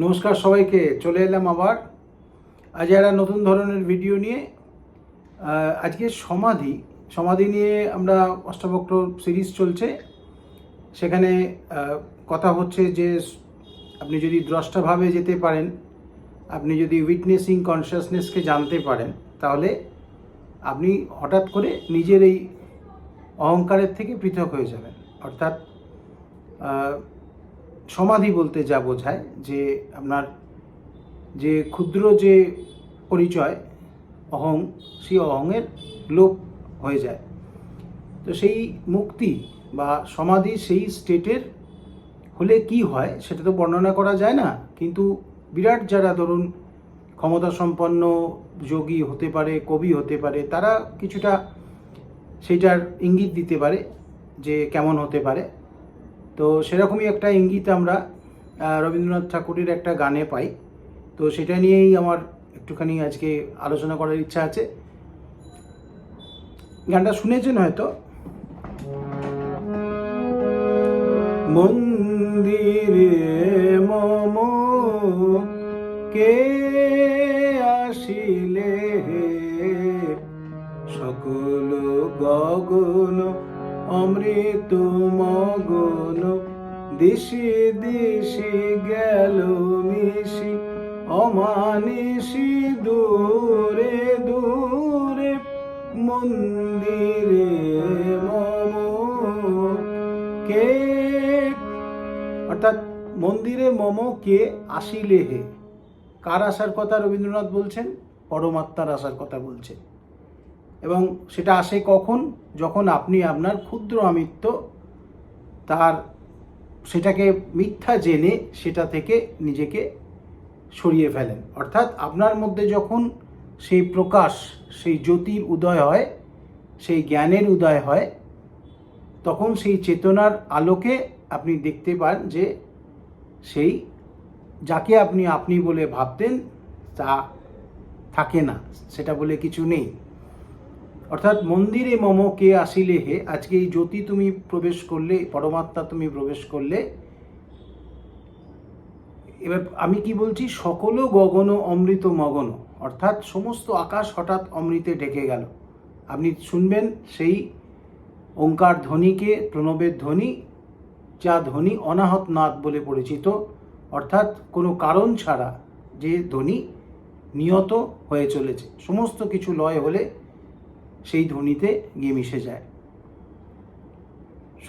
নমস্কার সবাইকে, চলে এলাম আবার। আজ একটা নতুন ধরনের ভিডিও নিয়ে। আজকে সমাধি সমাধি নিয়ে আমরা অষ্টবক্র সিরিজ চলছে। সেখানে কথা হচ্ছে যে, আপনি যদি দ্রষ্টাভাবে যেতে পারেন, আপনি যদি উইটনেসিং কনসিয়াসনেসকে জানতে পারেন, তাহলে আপনি হঠাৎ করে নিজের এই অহংকারের থেকে পৃথক হয়ে যাবেন। অর্থাৎ সমাধি বলতে যা বোঝায়, যে আপনার যে ক্ষুদ্র যে পরিচয়, অহং, সেই অহংয়ের লোপ হয়ে যায়। তো সেই মুক্তি বা সমাধি সেই স্টেটের হলে কি হয় সেটা তো বর্ণনা করা যায় না। কিন্তু বিরাট যারা ধরুন ক্ষমতা সম্পন্ন যোগী হতে পারে, কবি হতে পারে, তারা কিছুটা সেইটার ইঙ্গিত দিতে পারে যে কেমন হতে পারে। তো সেরকমই একটা ইঙ্গিত আমরা রবীন্দ্রনাথ ঠাকুরের একটা গানে পাই। তো সেটা নিয়েই আমার একটুখানি আজকে আলোচনা করার ইচ্ছা আছে। গানটা শুনেছেন হয়তো? মন্দিরে মম, কে আসিলে সকল গগন অমৃত মগন, দিশি দিশি গেল মিশি অমানিসি দূরে দূরে, মন্দিরে মম। কে? অর্থাৎ মন্দিরে মম কে আসিলে হে? কার আসার কথা রবীন্দ্রনাথ বলছেন? পরমাত্মার আসার কথা বলছেন। এবং সেটা আসে কখন? যখন আপনি আপনার ক্ষুদ্র আমিত্ব তার সেটাকে মিথ্যা জেনে সেটা থেকে নিজেকে সরিয়ে ফেলেন। অর্থাৎ আপনার মধ্যে যখন সেই প্রকাশ, সেই জ্যোতির উদয় হয়, সেই জ্ঞানের উদয় হয়, তখন সেই চেতনার আলোকে আপনি দেখতে পান যে সেই যাকে আপনি আপনি বলে ভাবতেন তা থাকে না। সেটা বলে কিছু নেই। অর্থাৎ মন্দিরে মম কে আসিলে হে, আজকে এই জ্যোতি তুমি প্রবেশ করলে, পরমাত্মা তুমি প্রবেশ করলে। এবার আমি কি বলছি? সকল গগন অমৃত মগন অর্থাৎ সমস্ত আকাশ হঠাৎ অমৃতে ঢেকে গেল। আপনি শুনবেন সেই ওঙ্কার ধ্বনিকে, প্রণবের ধ্বনি, যা ধ্বনি অনাহত নাদ বলে পরিচিত। অর্থাৎ কোনো কারণ ছাড়া যে ধ্বনি নিয়ত হয়ে চলেছে। সমস্ত কিছু লয় হলে সেই ধ্বনিতে গিয়ে মিশে যায়।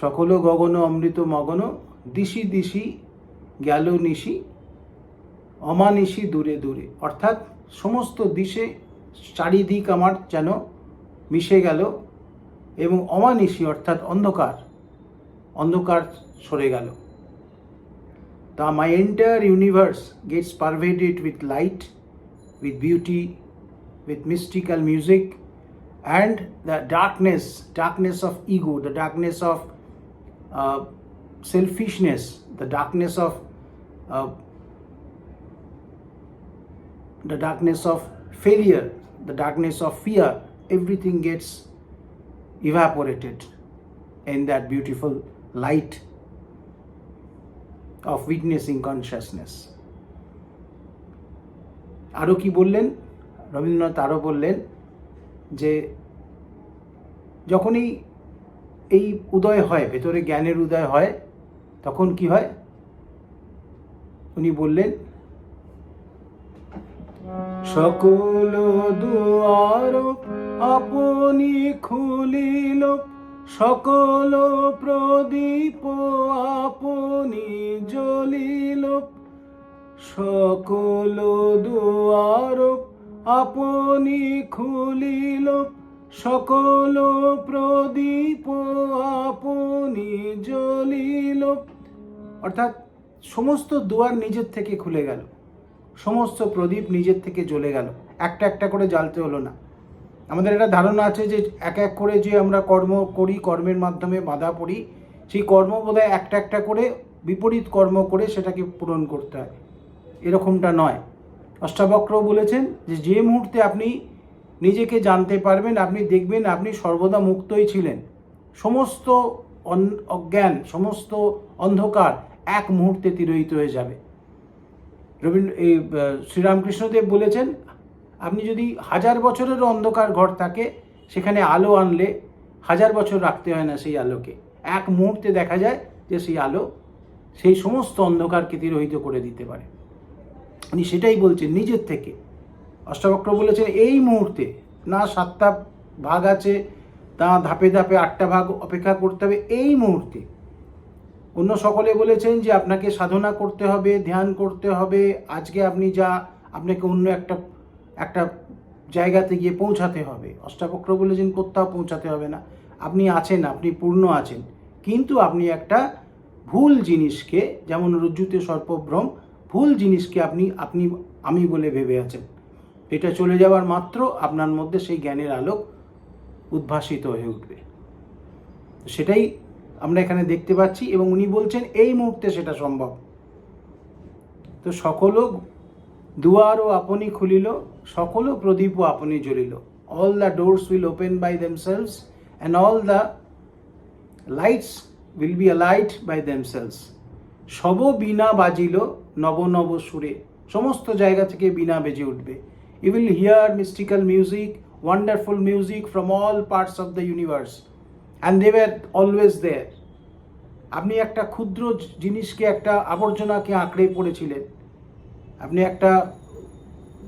সকল গগন, অমৃত মগন, দিশি দিশি গেল নিশি, অমানিশি দূরে দূরে। অর্থাৎ সমস্ত দিশে চারিদিক আমার যেন মিশে গেল এবং অমানিশি অর্থাৎ অন্ধকার অন্ধকার সরে গেল। তা my entire universe gets pervaded with light with beauty with mystical music and the darkness darkness of ego the darkness of uh, selfishness the darkness of uh, the darkness of failure the darkness of fear everything gets evaporated in that beautiful light of witnessing consciousness আরও কি বললেন রবীন্দ্রনাথ আরও বললেন যে যখনই এই উদয় হয়, ভেতরে জ্ঞানের উদয় হয়, তখন কি হয়? উনি বললেন, সকল দুয়ার আপনি খুলিল, সকল প্রদীপ আপনি জ্বলিল, সকল দুয়ার আপনি খুলিল সকল প্রদীপ, আপনি জ্বলিল। অর্থাৎ সমস্ত দুয়ার নিজের থেকে খুলে গেল। সমস্ত প্রদীপ নিজের থেকে জ্বলে গেল। একটা একটা করে জ্বালতে হলো না। আমাদের একটা ধারণা আছে যে এক এক করে যে আমরা কর্ম করি, কর্মের মাধ্যমে বাধা পড়ি, সেই কর্ম বোধহয় একটা একটা করে বিপরীত কর্ম করে সেটাকে পূরণ করতে হয়। এরকমটা নয়। অষ্টাবক্র বলেছেন যে যে মুহূর্তে আপনি নিজেকে জানতে পারবেন, আপনি দেখবেন আপনি সর্বদা মুক্তই ছিলেন। সমস্ত অজ্ঞান, সমস্ত অন্ধকার এক মুহূর্তে তিরোহিত হয়ে যাবে। রবীন্দ্র এই শ্রীরামকৃষ্ণদেব বলেছেন, আপনি যদি হাজার বছরেরও অন্ধকার ঘর থাকে, সেখানে আলো আনলে হাজার বছর রাখতে হয় না সেই আলোকে। এক মুহূর্তে দেখা যায় যে সেই আলো সেই সমস্ত অন্ধকারকে তিরোহিত করে দিতে পারে। উনি সেটাই বলছেন নিজের থেকে। অষ্টাবক্র বলেছেন, এই মুহূর্তে না সাতটা ভাগ আছে তা ধাপে ধাপে আটটা ভাগ অপেক্ষা করতে হবে, এই মুহূর্তে। অন্য সকলে বলেছেন যে, আপনাকে সাধনা করতে হবে, ধ্যান করতে হবে, আজকে আপনি যা, আপনাকে অন্য একটা একটা জায়গাতে গিয়ে পৌঁছাতে হবে। অষ্টাবক্র বলেছেন, কোথাও পৌঁছাতে হবে না। আপনি আছেন, আপনি পূর্ণ আছেন। কিন্তু আপনি একটা ভুল জিনিসকে, যেমন রজ্জুতে সর্পভ্রম ভুল জিনিসকে আপনি আপনি, আমি বলে ভেবে আছেন। এটা চলে যাওয়ার মাত্র আপনার মধ্যে সেই জ্ঞানের আলোক উদ্ভাসিত হয়ে উঠবে। সেটাই আমরা এখানে দেখতে পাচ্ছি এবং উনি বলছেন, এই মুহূর্তে সেটা সম্ভব। তো সকল দুয়ারও আপনি খুলিল সকল প্রদীপও আপনি জ্বলিল। All the doors will open by themselves and all the lights will be light by themselves সব বিনা বাজিল নব নব সুরে। সমস্ত জায়গা থেকে বিনা বেজে উঠবে। You will hear mystical music wonderful music from all parts of the universe and they were always there আপনি একটা ক্ষুদ্র জিনিসকে, একটা আবর্জনাকে আঁকড়ে পড়েছিলেন। আপনি একটা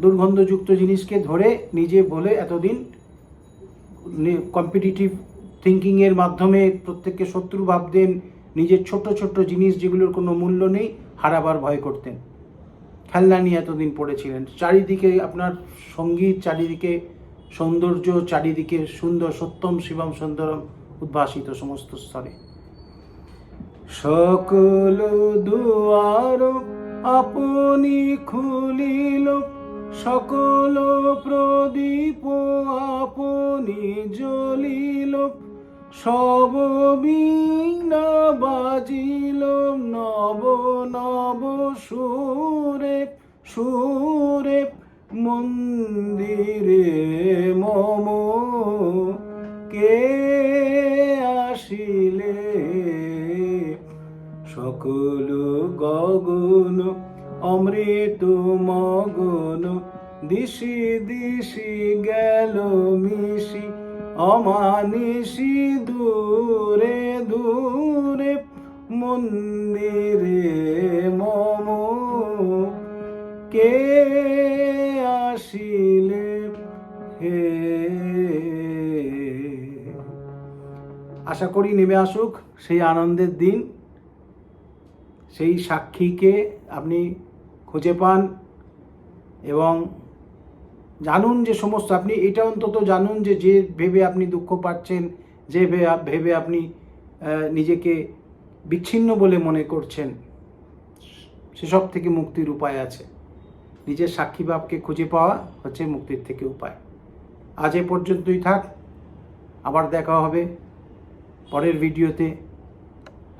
দুর্গন্ধযুক্ত জিনিসকে ধরে নিজে বলে এতদিন কম্পিটিটিভ থিঙ্কিংয়ের মাধ্যমে প্রত্যেককে শত্রু ভাবতেন, নিজের ছোট ছোট জিনিস যেগুলোর কোনো মূল্য নেই। হারাবার ভয় করতেন। খেলনা নিয়ে এতদিন পড়েছিলেন। চারিদিকে আপনার সংগীত, চারিদিকে সৌন্দর্য, চারিদিকে সুন্দর সত্যম শিবম সুন্দরম উদ্ভাসিত সমস্ত স্তরে। সকল দুয়ার আপনি খুলিল, সকল প্রদীপ আপনি জ্বলিল, সব বাজিল নব নব সুরে সুরে মন্দিরে মম। কে আসিলে? সকল গগন, অমৃত মগন, দিশি দিশি গেল মিশি। অমানিসি দূরে দূরে মন্দিরে কে আসিলে? হে। আশা করি নেমে আসুক সেই আনন্দের দিন, সেই সাক্ষীকে আপনি খুঁজে পান এবং জানুন যে সমস্ত আপনি, এটা অন্তত জানুন যে যে ভেবে আপনি দুঃখ পাচ্ছেন, যে ভেবে আপনি নিজেকে বিচ্ছিন্ন বলে মনে করছেন, সেসব থেকে মুক্তির উপায় আছে। নিজের সাক্ষীভাবকে খুঁজে পাওয়া হচ্ছে মুক্তির থেকে উপায়। আজ এ পর্যন্তই থাক। আবার দেখা হবে পরের ভিডিওতে।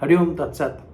হরিওম তৎসাৎ।